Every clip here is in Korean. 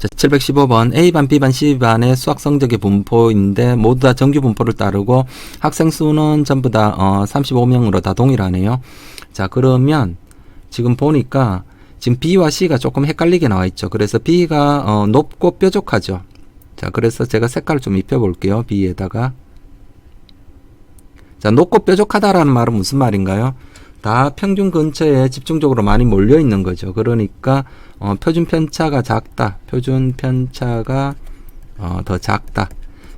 자, 715번 A반, B반, C반의 수학 성적의 분포인데 모두 다 정규 분포를 따르고 학생 수는 전부 다 어, 35명으로 다 동일하네요. 자, 그러면 지금 보니까 지금 B와 C가 조금 헷갈리게 나와 있죠. 그래서 B가 어, 높고 뾰족하죠. 자, 그래서 제가 색깔을 좀 입혀 볼게요. B에다가. 자, 높고 뾰족하다라는 말은 무슨 말인가요? 다 평균 근처에 집중적으로 많이 몰려 있는 거죠. 그러니까 어, 표준 편차가 작다. 표준 편차가 어, 더 작다.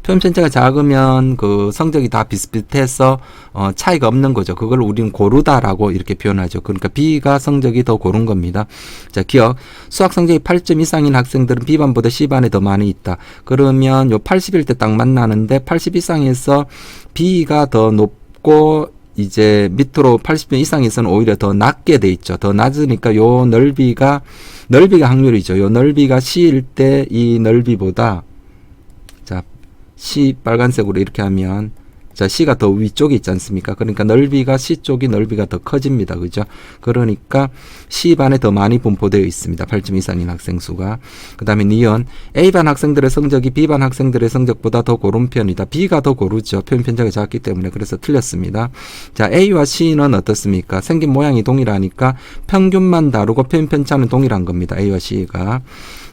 표준 편차가 작으면 그 성적이 다 비슷비슷해서 어, 차이가 없는 거죠. 그걸 우리는 고르다라고 이렇게 표현하죠. 그러니까 B가 성적이 더 고른 겁니다. 자, 기억. 수학 성적이 8점 이상인 학생들은 B반보다 C반에 더 많이 있다. 그러면 요 80일 때 딱 만나는데 80 이상에서 B가 더 높고 이제 밑으로 80점 이상에서는 오히려 더 낮게 돼 있죠. 더 낮으니까 요 넓이가 넓이가 확률이죠. 요 넓이가 C일 때 이 넓이보다 자 C 빨간색으로 이렇게 하면 자 C가 더 위쪽에 있지 않습니까? 그러니까 넓이가 C 쪽이 넓이가 더 커집니다. 그죠? 그러니까 C 반에 더 많이 분포되어 있습니다. 8점 이상인 학생 수가. 그 다음에 니은 A 반 학생들의 성적이 B 반 학생들의 성적보다 더 고른 편이다. B가 더 고르죠. 표현 편차가 작기 때문에 그래서 틀렸습니다. 자 A와 C는 어떻습니까? 생긴 모양이 동일하니까 평균만 다르고 표현 편차는 동일한 겁니다. A와 C가.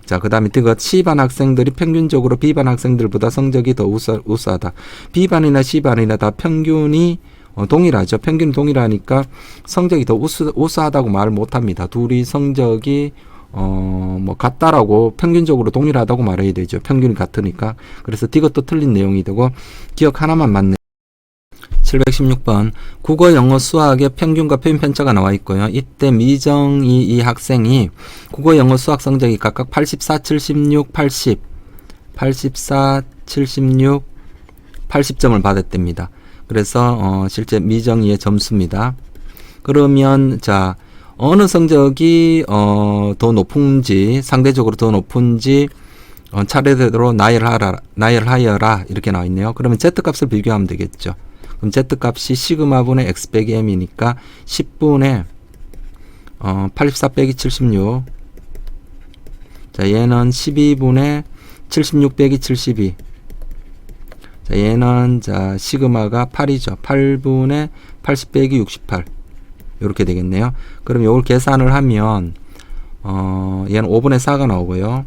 자, 그 다음에 그거 C반 학생들이 평균적으로 B반 학생들보다 성적이 더 우수, 우수하다. B반이나 C반이나 다 평균이 어, 동일하죠. 평균 동일하니까 성적이 더 우수, 우수하다고 말을 못합니다. 둘이 성적이 어, 뭐, 같다라고 평균적으로 동일하다고 말해야 되죠. 평균이 같으니까. 그래서 이것도 틀린 내용이 되고, 기억 하나만 맞네. 716번 국어, 영어, 수학의 평균과 표현 편차가 나와 있고요. 이때 미정이 이 학생이 국어, 영어, 수학 성적이 각각 84, 76, 80, 84, 76, 80점을 받았답니다. 그래서 어, 실제 미정이의 점수입니다. 그러면 자 어느 성적이 어, 더 높은지 상대적으로 더 높은지 어, 차례대로 나열하라 나열하여라 이렇게 나와 있네요. 그러면 z 값을 비교하면 되겠죠. 그럼 z 값이 시그마분의 x 빼기 m이니까 10분의 어, 84 빼기 76. 자, 얘는 12분의 76 빼기 72. 자, 얘는 자, 시그마가 8이죠. 8분의 80 빼기 68. 이렇게 되겠네요. 그럼 이걸 계산을 하면 어, 얘는 5분의 4가 나오고요.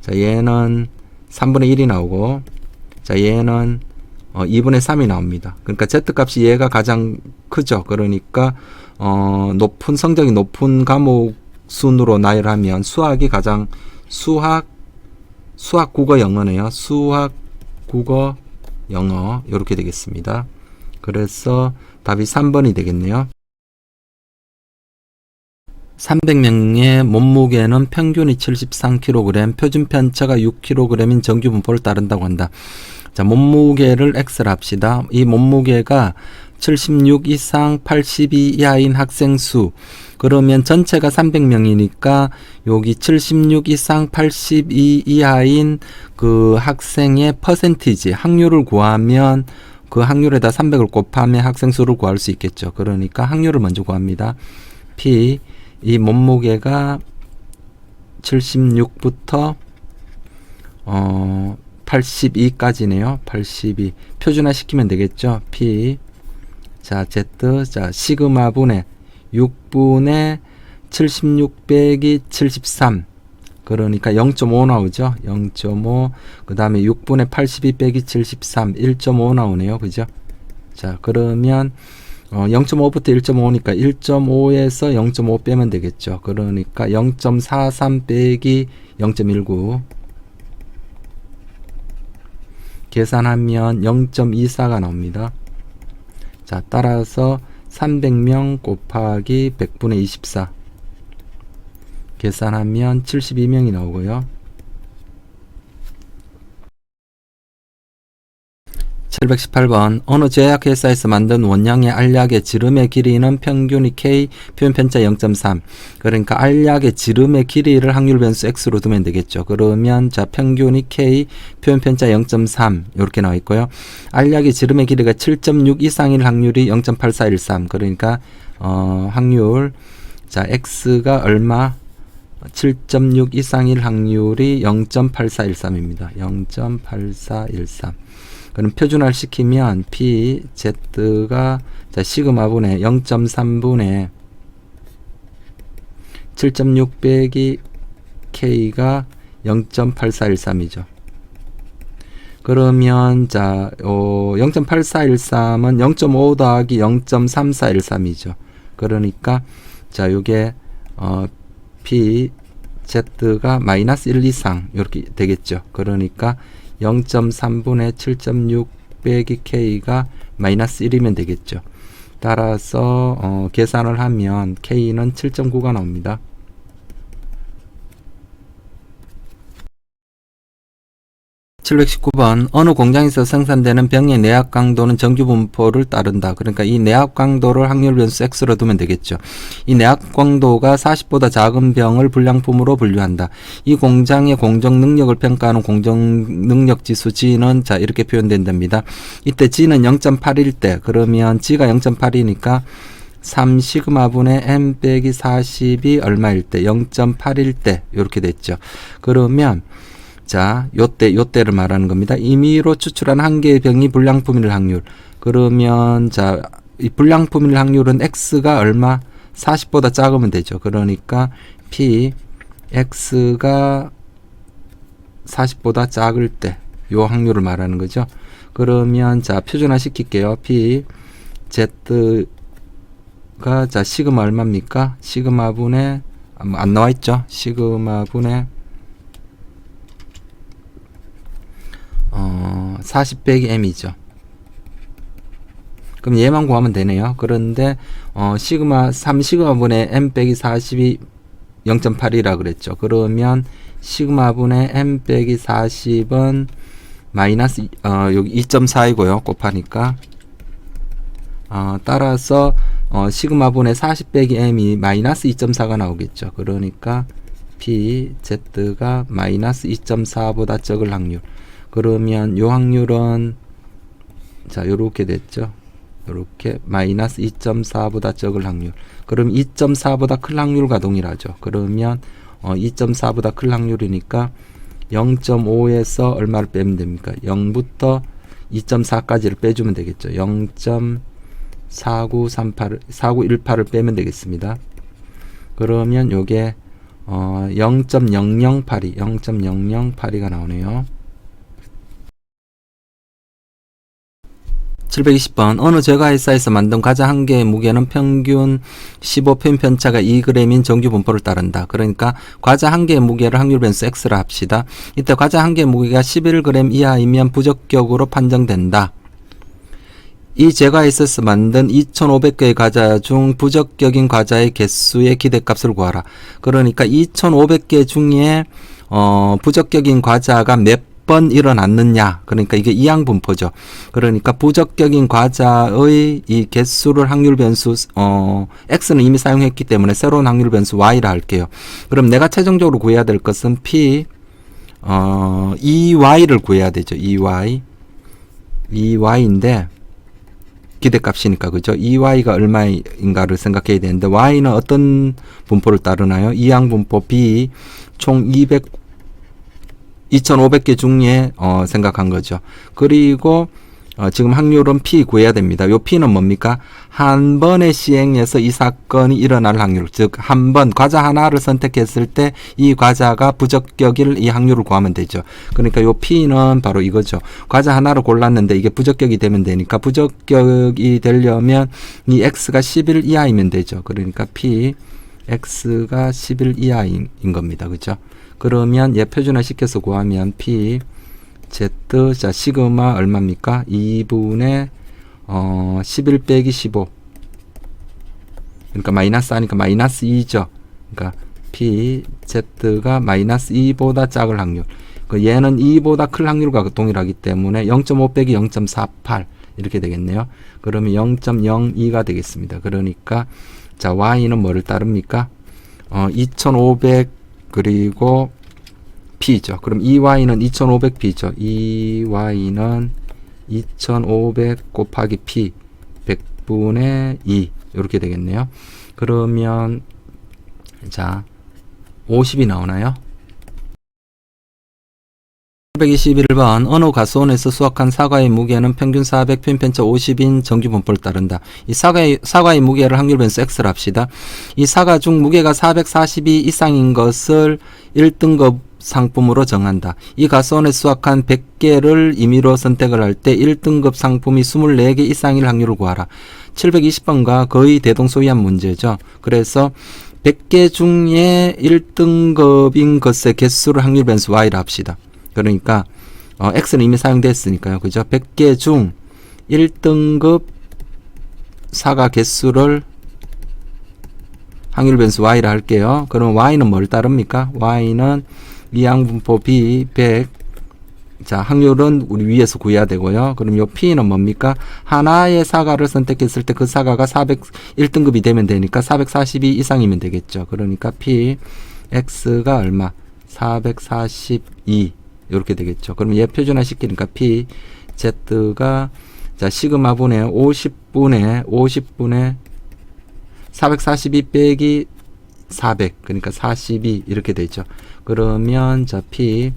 자, 얘는 3분의 1이 나오고 자, 얘는 어, 2분의 3이 나옵니다. 그러니까 z 값이 얘가 가장 크죠. 그러니까 어, 높은 성적이 높은 과목 순으로 나열하면 수학이 가장 수학 수학 국어 영어네요. 수학 국어 영어 이렇게 되겠습니다. 그래서 답이 3번이 되겠네요. 300명의 몸무게는 평균이 73kg, 표준 편차가 6kg인 정규 분포를 따른다고 한다. 자, 몸무게를 X를 합시다. 이 몸무게가 76 이상 82 이하인 학생 수. 그러면 전체가 300명이니까 여기 76 이상 82 이하인 그 학생의 퍼센티지 확률을 구하면 그 확률에다 300을 곱하면 학생 수를 구할 수 있겠죠. 그러니까 확률을 먼저 구합니다. P 이 몸무게가 76부터 어 82까지네요. 82 표준화 시키면 되겠죠. P 자 Z 자 시그마 분의 6분의 76 빼기 73 그러니까 0.5 나오죠. 0.5 그 다음에 6분의 82 빼기 73 1.5 나오네요. 그죠? 자 그러면 어, 0.5부터 1.5니까 1.5에서 0.5 빼면 되겠죠. 그러니까 0.43 빼기 0.19 계산하면 0.24가 나옵니다. 자, 따라서 300명 곱하기 100분의 24 계산하면 72명이 나오고요. 718번 어느 제약회사에서 만든 원양의 알약의 지름의 길이는 평균이 K, 표현 편차 0.3 그러니까 알약의 지름의 길이를 확률 변수 X로 두면 되겠죠. 그러면 자 평균이 K, 표현 편차 0.3 이렇게 나와 있고요. 알약의 지름의 길이가 7.6 이상일 확률이 0.8413 그러니까 어, 확률 자 X가 얼마 7.6 이상일 확률이 0.8413입니다. 0.8413. 그럼 표준화를 시키면 P, Z가 자, 시그마분의 0.3분의 7.6 빼기 K가 0.8413이죠. 그러면 자, 어, 0.8413은 0.5 더하기 0.3413이죠. 그러니까 자, 요게 어, P Z가 마이너스 1 이상 이렇게 되겠죠. 그러니까 0.3분의 7.6 빼기 K가 마이너스 1이면 되겠죠. 따라서 어, 계산을 하면 K는 7.9가 나옵니다. 719번 어느 공장에서 생산되는 병의 내압 강도는 정규 분포를 따른다. 그러니까 이 내압 강도를 확률 변수 x로 두면 되겠죠. 이 내압 강도가 40보다 작은 병을 불량품으로 분류한다. 이 공장의 공정 능력을 평가하는 공정 능력 지수 G는 자 이렇게 표현된답니다. 이때 G는 0.8일 때 그러면 G가 0.8이니까 3 시그마 분의 m 빼기 40이 얼마일 때 0.8일 때 이렇게 됐죠. 그러면 자, 요때, 요때를 말하는 겁니다. 임의로 추출한 한 개의 병이 불량품일 확률. 그러면, 자, 이 불량품일 확률은 X가 얼마? 40보다 작으면 되죠. 그러니까, P, X가 40보다 작을 때, 요 확률을 말하는 거죠. 그러면, 자, 표준화 시킬게요. P, Z가, 자, 시그마 얼마입니까? 시그마 분의, 안 나와 있죠? 시그마 분의, 어, 40 빼기 m이죠. 그럼 얘만 구하면 되네요. 그런데 어, 시그마 3 시그마분의 m 빼기 40이 0.8이라 그랬죠. 그러면 시그마분의 m 빼기 40은 마이너스 어, 여기 2.4이고요. 곱하니까 어, 따라서 어, 시그마분의 40 빼기 m이 마이너스 2.4가 나오겠죠. 그러니까 p z가 마이너스 2.4보다 적을 확률. 그러면 요 확률은 자 요렇게 됐죠. 요렇게 마이너스 2.4보다 적을 확률. 그럼 2.4보다 클 확률과 동일하죠. 그러면 어 2.4보다 클 확률이니까 0.5에서 얼마를 빼면 됩니까? 0부터 2.4까지를 빼주면 되겠죠. 0.4938, 4918을 빼면 되겠습니다. 그러면 요게 어 0.0082, 0.0082가 나오네요. 720번 어느 제과회사에서 만든 과자 한 개의 무게는 평균 15편 편차가 2g인 정규 분포를 따른다. 그러니까 과자 한 개의 무게를 확률 변수 x라 합시다. 이때 과자 한 개의 무게가 11g 이하이면 부적격으로 판정된다. 이 제과에서 만든 2,500개의 과자 중 부적격인 과자의 개수의 기대값을 구하라. 그러니까 2,500개 중에 어, 부적격인 과자가 몇 번 일어났느냐. 그러니까 이게 이항 분포죠. 그러니까 부적격인 과자의 이 개수를 확률 변수 어 x는 이미 사용했기 때문에 새로운 확률 변수 y라 할게요. 그럼 내가 최종적으로 구해야 될 것은 p 어 2y를 구해야 되죠. 2y 2y인데 기대값이니까 그죠? 2y가 얼마인가를 생각해야 되는데 y는 어떤 분포를 따르나요? 이항 분포 b 총 200 2,500개 중에 어, 생각한 거죠. 그리고 어, 지금 확률은 P 구해야 됩니다. 요 P는 뭡니까? 한 번의 시행에서 이 사건이 일어날 확률. 즉, 한 번, 과자 하나를 선택했을 때 이 과자가 부적격일 이 확률을 구하면 되죠. 그러니까 요 P는 바로 이거죠. 과자 하나를 골랐는데 이게 부적격이 되면 되니까 부적격이 되려면 이 X가 11 이하이면 되죠. 그러니까 P, X가 11 이하인 겁니다. 그죠? 그러면 얘 표준화 시켜서 구하면 P Z 자 시그마 얼마입니까? 2분의 어 11 빼기 15 그러니까 마이너스 하니까 마이너스 2죠. 그러니까 P Z가 마이너스 2보다 작을 확률. 그 얘는 2보다 클 확률과 동일하기 때문에 0.5 빼기 0.48 이렇게 되겠네요. 그러면 0.02가 되겠습니다. 그러니까 자 y는 뭐를 따릅니까? 어, 2,500 그리고 p죠. 그럼 2y는 2,500p죠. 2y는 2,500 곱하기 p 100분의 2 이렇게 되겠네요. 그러면 자 50이 나오나요? 721번 어느 가수원에서 수확한 사과의 무게는 평균 400, 표현편차 50인 정규 분포를 따른다. 이 사과의, 사과의 무게를 확률 변수 X를 합시다. 이 사과 중 무게가 442 이상인 것을 1등급 상품으로 정한다. 이 가수원에 수확한 100개를 임의로 선택을 할 때 1등급 상품이 24개 이상일 확률을 구하라. 720번과 거의 대동소이한 문제죠. 그래서 100개 중에 1등급인 것의 개수를 확률 변수 Y라 합시다. 그러니까 어, X는 이미 사용됐으니까요. 그죠? 100개 중 1등급 사과 개수를 확률 변수 Y라 할게요. 그럼 Y는 뭘 따릅니까? Y는 이항분포 B 100 자, 확률은 우리 위에서 구해야 되고요. 그럼 요 P는 뭡니까? 하나의 사과를 선택했을 때 그 사과가 400, 1등급이 되면 되니까 442 이상이면 되겠죠. 그러니까 P, X가 얼마? 442. 이렇게 되겠죠. 그럼 얘 표준화 시키니까 P, Z가 자, 시그마 분의 50분의 50분의 442 빼기 400. 그러니까 42 이렇게 되죠. 그러면 자, P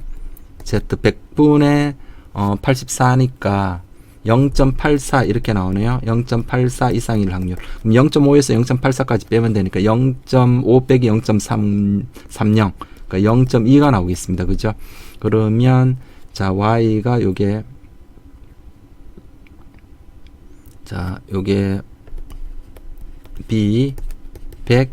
Z 100분의 어, 84니까 0.84 이렇게 나오네요. 0.84 이상일 확률. 그럼 0.5에서 0.84까지 빼면 되니까 0.5 빼기 0.330 그러니까 0.2가 나오겠습니다. 그죠? 그러면 자 y가 요게 자 요게 b 100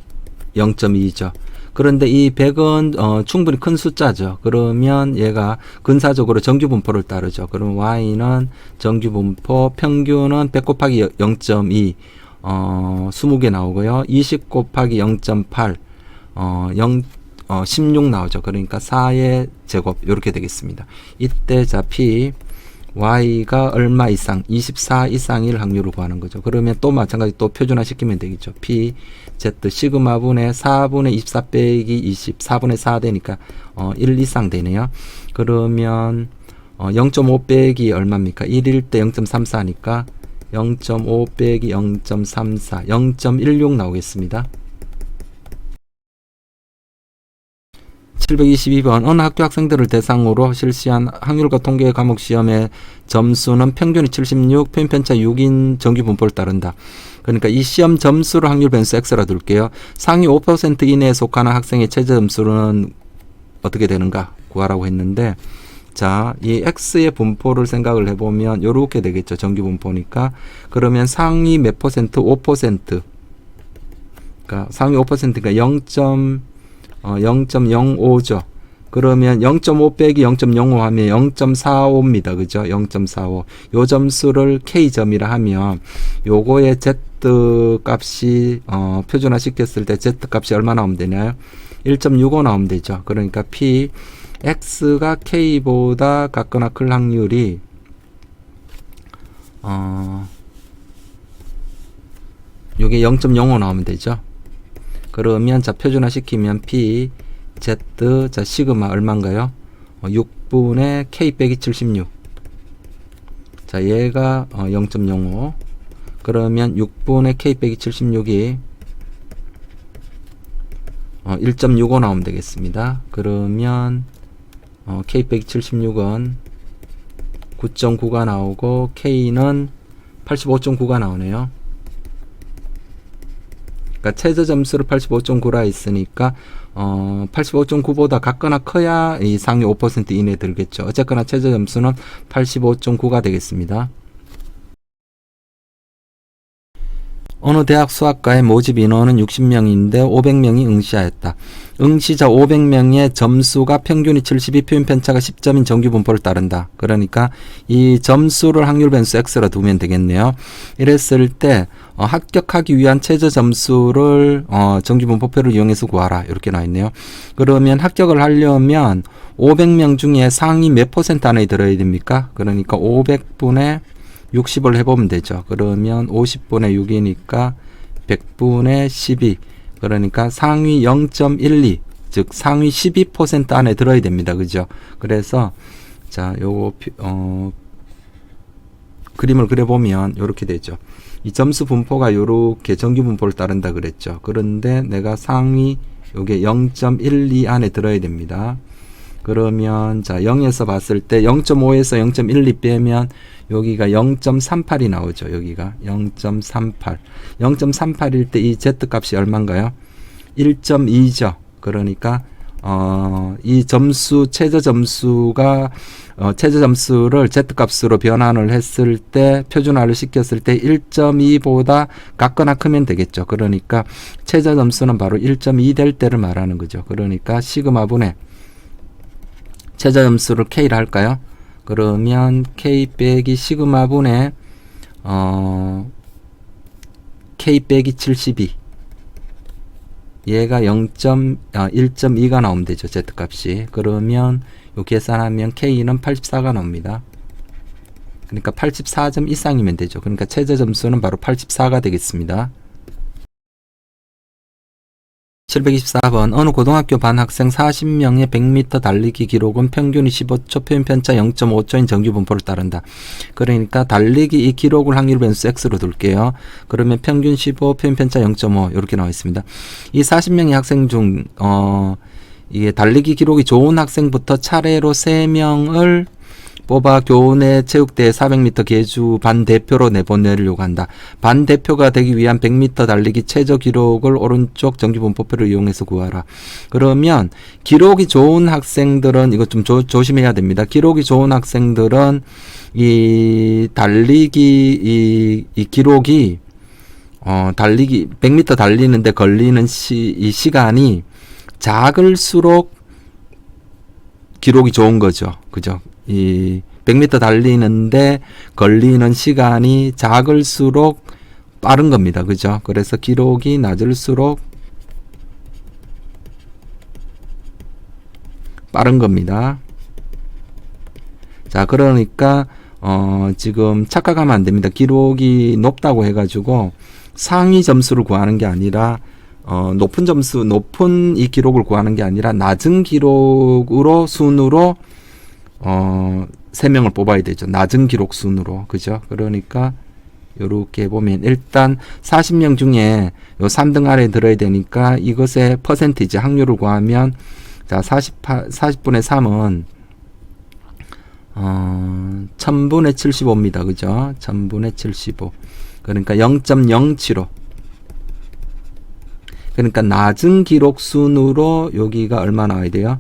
0.2죠. 그런데 이 100은 어, 충분히 큰 숫자죠. 그러면 얘가 근사적으로 정규분포를 따르죠. 그럼 y는 정규분포 평균은 100 곱하기 0.2 어, 20개 나오고요. 20 곱하기 0.8 어, 0 어, 16 나오죠. 그러니까 4의 제곱 이렇게 되겠습니다. 이때 자 p y가 얼마 이상 24 이상일 확률을 구하는 거죠. 그러면 또 마찬가지 또 표준화 시키면 되겠죠. p z 시그마 분의 4분의 24 빼기 20 4분의 4 되니까 어, 1 이상 되네요. 그러면 어, 0.5 빼기 얼마입니까? 1일 때 0.34니까 0.5 빼기 0.34 0.16 나오겠습니다. 722번 어느 학교 학생들을 대상으로 실시한 확률과 통계 과목 시험의 점수는 평균이 76, 표현 편차 6인 정규 분포를 따른다. 그러니까 이 시험 점수를 확률 변수 x라 둘게요. 상위 5% 이내에 속하는 학생의 최저 점수는 어떻게 되는가 구하라고 했는데 자, 이 x의 분포를 생각을 해 보면 요렇게 되겠죠. 정규 분포니까. 그러면 상위 몇 퍼센트? 5%. 그러니까 상위 5%가 0. 어, 0.05죠. 그러면 0.5 빼기 0.05 하면 0.45입니다. 그죠? 0.45. 요 점수를 K점이라 하면 요거의 Z 값이 어, 표준화 시켰을 때 Z 값이 얼마 나오면 되나요? 1.65 나오면 되죠. 그러니까 P X가 K보다 같거나 클 확률이 어 요게 0.05 나오면 되죠. 그러면 자 표준화 시키면 p z 자 시그마 얼마인가요? 어, 6분의 k 빼기 76. 자 얘가 어, 0.05. 그러면 6분의 k 빼기 76이 어, 1.65 나오면 되겠습니다. 그러면 어, k 빼기 76은 9.9가 나오고 k는 85.9가 나오네요. 그러니까 최저 점수를 85.9라 했으니까 어 85.9보다 같거나 커야 이 상위 5% 이내 들겠죠. 어쨌거나 최저 점수는 85.9가 되겠습니다. 어느 대학 수학과의 모집 인원은 60명인데 500명이 응시하였다. 응시자 500명의 점수가 평균이 72, 표현 편차가 10점인 정규 분포를 따른다. 그러니까 이 점수를 확률 변수 x로 두면 되겠네요. 이랬을 때 어, 합격하기 위한 최저 점수를 어, 정규 분포표를 이용해서 구하라. 이렇게 나와 있네요. 그러면 합격을 하려면 500명 중에 상위 몇 퍼센트 안에 들어야 됩니까? 그러니까 500분의 60을 해보면 되죠. 그러면 50분의 6이니까 100분의 12. 그러니까 상위 0.12, 즉 상위 12% 안에 들어야 됩니다. 그죠? 그래서 자, 요거 어 그림을 그려 보면 요렇게 되죠. 이 점수 분포가 요렇게 정규 분포를 따른다 그랬죠. 그런데 내가 상위 요게 0.12 안에 들어야 됩니다. 그러면 자 0에서 봤을 때 0.5에서 0.12 빼면 여기가 0.38이 나오죠. 여기가 0.38. 0.38일 때 이 z 값이 얼마인가요? 1.2죠. 그러니까 어, 이 점수 최저 점수가 어, 최저 점수를 z 값으로 변환을 했을 때 표준화를 시켰을 때 1.2보다 같거나 크면 되겠죠. 그러니까 최저 점수는 바로 1.2 될 때를 말하는 거죠. 그러니까 시그마 분의 최저 점수를 k를 할까요? 그러면 k 빼기 시그마 분의 어, k 빼기 72 얘가 0. 아, 1.2가 나오면 되죠. z 값이. 그러면 요 계산하면 k는 84가 나옵니다. 그러니까 84점 이상이면 되죠. 그러니까 최저 점수는 바로 84가 되겠습니다. 724번 어느 고등학교 반 학생 40명의 100m 달리기 기록은 평균 25초 표현 편차 0.5초인 정규 분포를 따른다. 그러니까 달리기 이 기록을 확률 변수 x로 둘게요. 그러면 평균 15 표현 편차 0.5 이렇게 나와 있습니다. 이 40명의 학생 중 어, 이게 달리기 기록이 좋은 학생부터 차례로 3명을 뽑아 교내 체육대회 400m 계주 반 대표로 내보내려고 한다. 반 대표가 되기 위한 100m 달리기 최저 기록을 오른쪽 정규분포표를 이용해서 구하라. 그러면 기록이 좋은 학생들은 이거 좀 조, 조심해야 됩니다. 기록이 좋은 학생들은 이 달리기 이, 이 기록이 어 달리기 100m 달리는데 걸리는 시, 이 시간이 작을수록 기록이 좋은 거죠. 그죠? 이 100m 달리는데 걸리는 시간이 작을수록 빠른 겁니다. 그죠? 그래서 기록이 낮을수록 빠른 겁니다. 자, 그러니까 어, 지금 착각하면 안 됩니다. 기록이 높다고 해가지고 상위 점수를 구하는 게 아니라 어, 높은 점수, 높은 이 기록을 구하는 게 아니라 낮은 기록으로 순으로 어, 세 명을 뽑아야 되죠. 낮은 기록 순으로. 그죠? 그러니까 요렇게 보면 일단 40명 중에 요 3등 안에 들어야 되니까 이것의 퍼센티지 확률을 구하면 자, 48 40분의 3은 어, 1000분의 75입니다. 그죠? 1000분의 75. 그러니까 0.075. 그러니까 낮은 기록 순으로 여기가 얼마 나와야 돼요?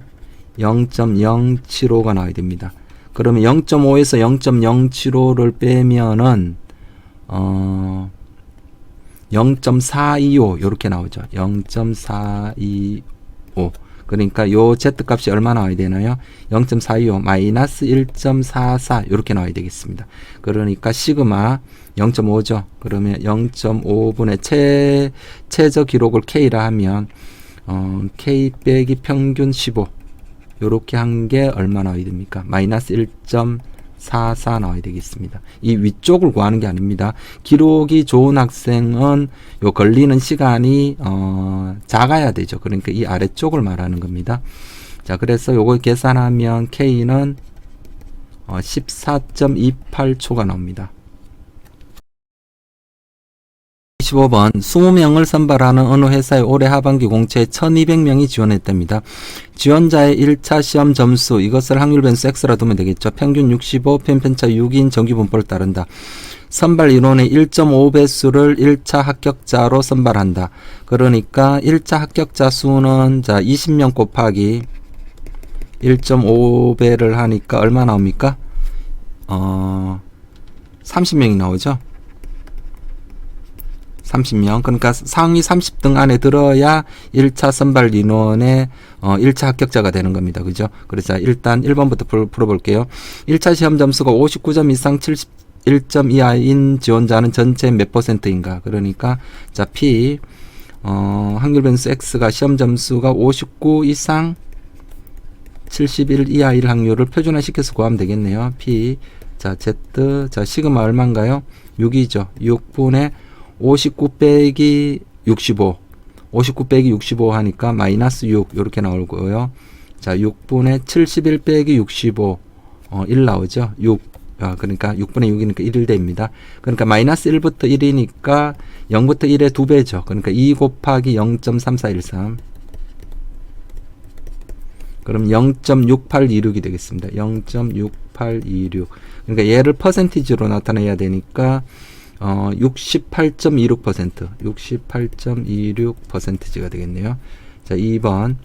0.075가 나와야 됩니다. 그러면 0.5에서 0.075를 빼면은 어 0.425 이렇게 나오죠. 0.425 그러니까 요 z 값이 얼마 나와야 되나요? 0.425 마이너스 1.44 이렇게 나와야 되겠습니다. 그러니까 시그마 0.5죠. 그러면 0.5분의 최 최저 기록을 k라 하면 어, k 빼기 평균 15 요렇게 한 게 얼마 나와야 됩니까? 마이너스 1.44 나와야 되겠습니다. 이 위쪽을 구하는 게 아닙니다. 기록이 좋은 학생은 요 걸리는 시간이 어 작아야 되죠. 그러니까 이 아래쪽을 말하는 겁니다. 자, 그래서 요걸 계산하면 K는 어 14.28초가 나옵니다. 25번 20명을 선발하는 어느 회사의 올해 하반기 공채에 1200명이 지원했답니다. 지원자의 1차 시험 점수 이것을 확률 변수 x라 두면 되겠죠. 평균 65, 편편차 6인 정규 분포를 따른다. 선발 인원의 1.5배수를 1차 합격자로 선발한다. 그러니까 1차 합격자 수는 자 20명 곱하기 1.5배를 하니까 얼마 나옵니까? 어 30명이 나오죠. 30명. 그러니까 상위 30등 안에 들어야 1차 선발 인원의 어 1차 합격자가 되는 겁니다. 그죠? 그래서 일단 1번부터 풀, 풀어볼게요. 1차 시험 점수가 59점 이상 71점 이하인 지원자는 전체 몇 퍼센트인가? 그러니까 자, P 어 확률 변수 X가 시험 점수가 59 이상 71 이하일 확률을 표준화 시켜서 구하면 되겠네요. P 자, Z 자, 시그마 얼마인가요? 6이죠. 6분의 59 빼기 65 59 빼기 65 하니까 마이너스 6 이렇게 나올 거예요. 자 6분의 71 빼기 65 어, 1 나오죠? 6 아, 그러니까 6분의 6이니까 1 됩니다. 그러니까 마이너스 1부터 1이니까 0부터 1의 2배죠. 그러니까 2 곱하기 0.3413 그럼 0.6826이 되겠습니다. 0.6826. 그러니까 얘를 퍼센티지로 나타내야 되니까 어 68.26% 68.26%가 되겠네요. 자, 2번.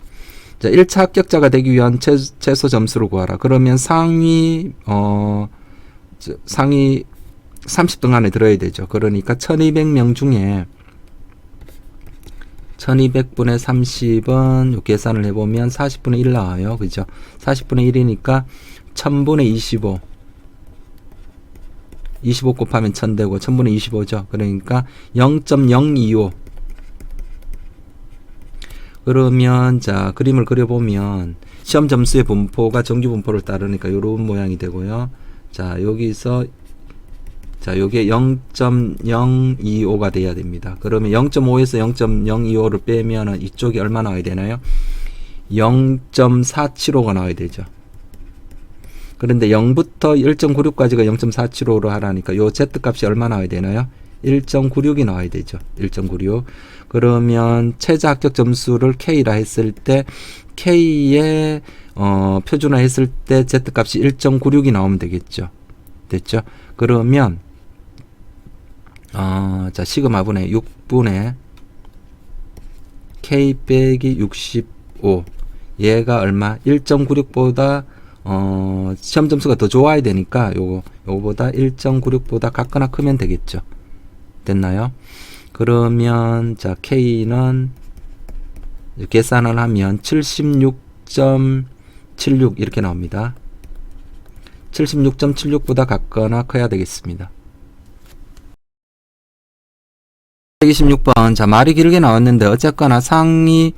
자, 1차 합격자가 되기 위한 최, 최소 점수를 구하라. 그러면 상위 어 저, 상위 30등 안에 들어야 되죠. 그러니까 1200명 중에 1200분의 30은 요 계산을 해보면 40분의 1 나와요. 그죠? 40분의 1이니까 1000분의 25. 25 곱하면 1000 되고 1000분의 25죠. 그러니까 0.025. 그러면 자 그림을 그려보면 시험 점수의 분포가 정규 분포를 따르니까 이런 모양이 되고요. 자 여기서 자 요게 0.025가 돼야 됩니다. 그러면 0.5에서 0.025를 빼면은 이쪽이 얼마 나와야 되나요? 0.475가 나와야 되죠. 그런데 0부터 1.96까지가 0.475로 하라니까 요 z 값이 얼마 나와야 되나요? 1.96이 나와야 되죠. 1.96. 그러면 최저 합격 점수를 K라 했을 때 K의 어, 표준화 했을 때 Z 값이 1.96이 나오면 되겠죠. 됐죠? 그러면 어, 자, 시그마 분의 6분의 K 빼기 65 얘가 얼마? 1.96보다 어, 시험 점수가 더 좋아야 되니까 요거 요거보다 1.96보다 같거나 크면 되겠죠. 됐나요? 그러면 자 K는 계산을 하면 76.76 이렇게 나옵니다. 76.76보다 같거나 커야 되겠습니다. 126번 자 말이 길게 나왔는데 어쨌거나 상위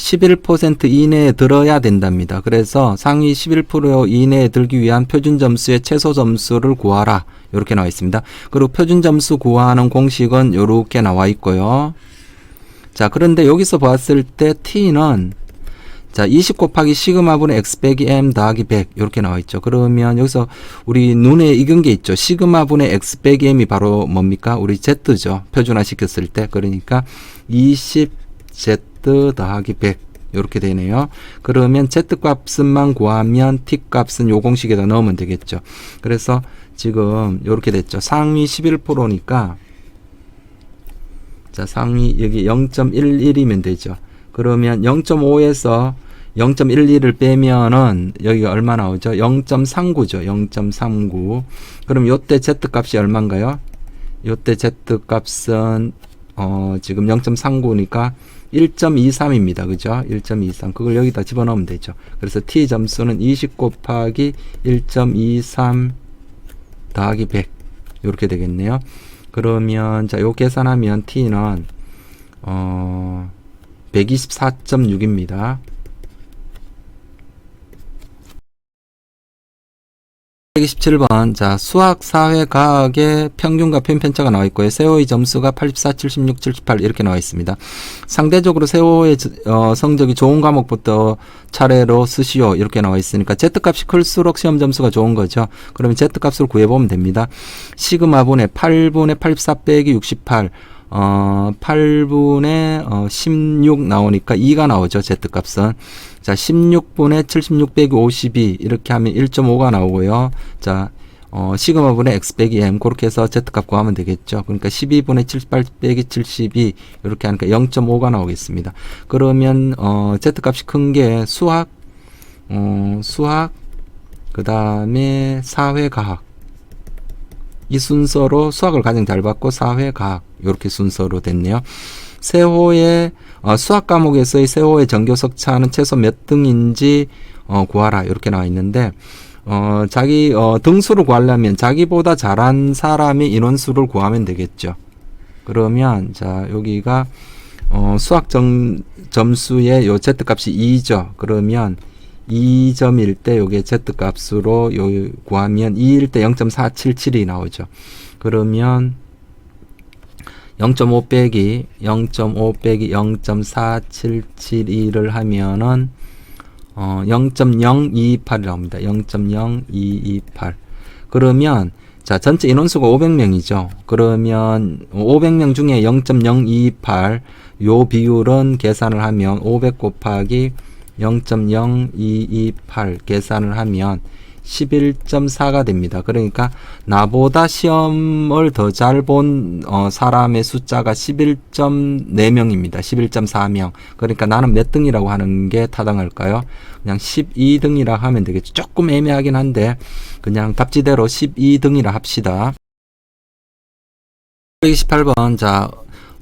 11% 이내에 들어야 된답니다. 그래서 상위 11% 이내에 들기 위한 표준 점수의 최소 점수를 구하라. 이렇게 나와 있습니다. 그리고 표준 점수 구하는 공식은 이렇게 나와 있고요. 자, 그런데 여기서 봤을 때 t는 자, 20 곱하기 시그마 분의 x 빼기 m 더하기 100 이렇게 나와 있죠. 그러면 여기서 우리 눈에 익은 게 있죠. 시그마 분의 x 빼기 m이 바로 뭡니까? 우리 z죠. 표준화 시켰을 때. 그러니까 20 더하기 100 이렇게 되네요. 그러면 z 값은만 구하면 t 값은 요 공식에다 넣으면 되겠죠. 그래서 지금 이렇게 됐죠. 상위 11%니까 자, 상위 여기 0.11이면 되죠. 그러면 0.5에서 0.12를 빼면은 여기가 얼마 나오죠? 0.39죠. 0.39. 그럼 요때 z 값이 얼마인가요? 요때 z 값은 어 지금 0.39니까 1.23입니다. 그죠? 1.23. 그걸 여기다 집어넣으면 되죠. 그래서 t 점수는 20 곱하기 1.23 더하기 100 이렇게 되겠네요. 그러면 자, 요 계산하면 t는 어 124.6입니다. 127번 자 수학 사회 과학의 평균과 편편차가 나와 있고요. 세호의 점수가 84, 76, 78 이렇게 나와 있습니다. 상대적으로 세호의 어, 성적이 좋은 과목부터 차례로 쓰시오 이렇게 나와 있으니까 z 값이 클수록 시험 점수가 좋은 거죠. 그러면 z 값을 구해 보면 됩니다. 시그마분의 8분의 84 빼기 68 어, 8분의 어, 16 나오니까 2가 나오죠. Z값은. 자, 16분의 76 빼기 52 이렇게 하면 1.5가 나오고요. 자, 어, 시그마 분의 x 빼기 m 그렇게 해서 z값 구하면 되겠죠. 그러니까 12분의 78 빼기 72 이렇게 하니까 0.5가 나오겠습니다. 그러면 어, z값이 큰 게 수학, 어, 수학, 그 다음에 사회과학 이 순서로 수학을 가장 잘 받고 사회, 과학 이렇게 순서로 됐네요. 세호의 어, 수학 과목에서의 세호의 전교석 차는 최소 몇 등인지 어, 구하라 이렇게 나와 있는데 어, 자기 어, 등수를 구하려면 자기보다 잘한 사람이 인원수를 구하면 되겠죠. 그러면 자 여기가 어, 수학 점, 점수의 요 z 값이 2죠. 그러면 2점일 때 요게 z 값으로 요 구하면 2일 때 0.477이 나오죠. 그러면 0.5 빼기 0.5 빼기 0.4772를 하면은 어 0.0228이 나옵니다. 0.0228. 그러면 자, 전체 인원수가 500명이죠. 그러면 500명 중에 0.028 요 비율은 계산을 하면 500 곱하기 0.0228 계산을 하면 11.4가 됩니다. 그러니까 나보다 시험을 더 잘 본 어, 사람의 숫자가 11.4명입니다. 11.4명. 그러니까 나는 몇 등이라고 하는 게 타당할까요? 그냥 12등이라 하면 되겠죠. 조금 애매하긴 한데 그냥 답지대로 12등이라 합시다. 128번 자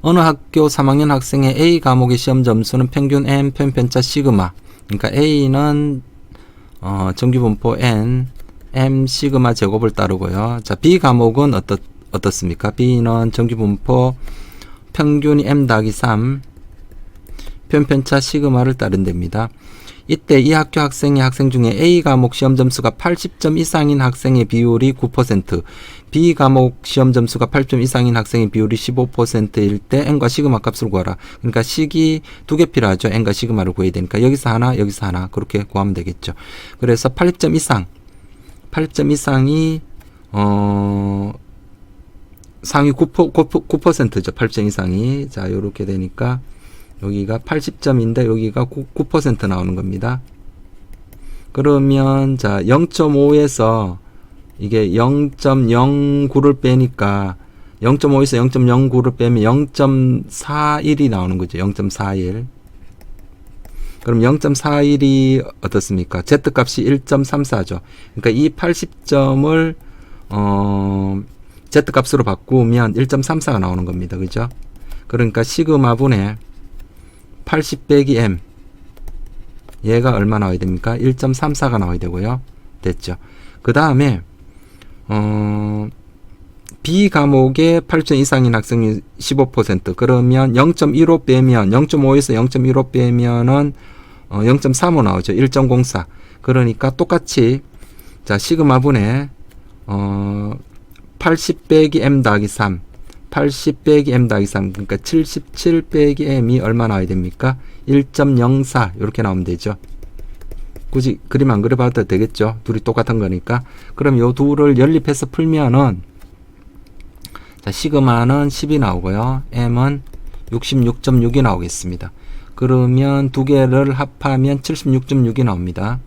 어느 학교 3학년 학생의 A 과목의 시험 점수는 평균 n 편편차 시그마 그러니까 A는 어, 정규분포 n m 시그마 제곱을 따르고요. 자 B 과목은 어떻 어떻습니까? B는 정규분포 평균이 m 더하기 3 편편차 시그마를 따른답니다. 이때 이 학교 학생의 학생 중에 A 과목 시험 점수가 80점 이상인 학생의 비율이 9%, B 과목 시험 점수가 8점 이상인 학생의 비율이 15%일 때 n과 시그마 값을 구하라. 그러니까 식이 두 개 필요하죠. n과 시그마를 구해야 되니까 여기서 하나, 여기서 하나 그렇게 구하면 되겠죠. 그래서 80점 이상, 80점 이상이 어 상위 9%, 9%죠. 8점 이상이. 자, 요렇게 되니까 여기가 80점인데 여기가 9, 9% 나오는 겁니다. 그러면 자 0.5에서 이게 0.09를 빼니까 0.5에서 0.09를 빼면 0.41이 나오는 거죠. 0.41. 그럼 0.41이 어떻습니까? Z 값이 1.34죠. 그러니까 이 80점을 어 Z 값으로 바꾸면 1.34가 나오는 겁니다. 그죠? 그러니까 시그마 분의 80 빼기 m 얘가 얼마 나와야 됩니까? 1.34가 나와야 되고요. 됐죠. 그 다음에 어 B 과목에 8점 이상인 학생이 15% 그러면 0.15 빼면 0.5에서 0.15 빼면은 어 0.35 나오죠. 1.04. 그러니까 똑같이 자 시그마 분의 어 80 빼기 m 더하기 3 80 빼기 m 더하기 3 그러니까 77 빼기 m이 얼마 나와야 됩니까? 1.04 이렇게 나오면 되죠. 굳이 그림 안 그려봐도 되겠죠. 둘이 똑같은 거니까. 그럼 요 둘을 연립해서 풀면은 자 시그마는 10이 나오고요. m은 66.6이 나오겠습니다. 그러면 두 개를 합하면 76.6이 나옵니다.